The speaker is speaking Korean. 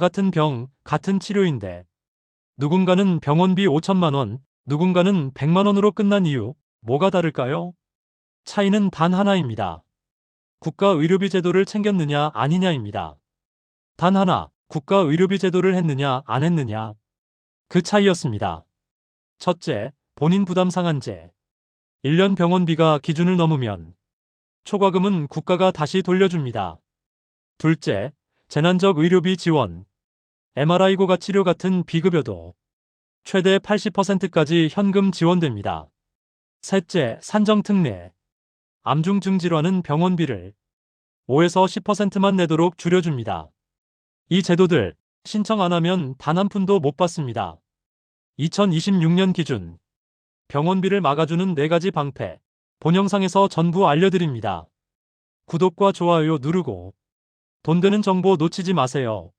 같은 병, 같은 치료인데 누군가는 병원비 5천만 원, 누군가는 100만 원으로 끝난 이유 뭐가 다를까요? 차이는 단 하나입니다. 국가 의료비 제도를 챙겼느냐 아니냐입니다. 단 하나, 국가 의료비 제도를 했느냐 안 했느냐. 그 차이였습니다. 첫째, 본인 부담 상한제. 1년 병원비가 기준을 넘으면 초과금은 국가가 다시 돌려줍니다. 둘째, 재난적 의료비 지원. MRI고가 치료 같은 비급여도 최대 80%까지 현금 지원됩니다. 셋째, 산정특례. 암중 증 질환은 병원비를 5에서 10%만 내도록 줄여줍니다. 이 제도들 신청 안 하면 단 한 푼도 못 받습니다. 2026년 기준 병원비를 막아주는 4가지 방패 본 영상에서 전부 알려드립니다. 구독과 좋아요 누르고 돈 되는 정보 놓치지 마세요.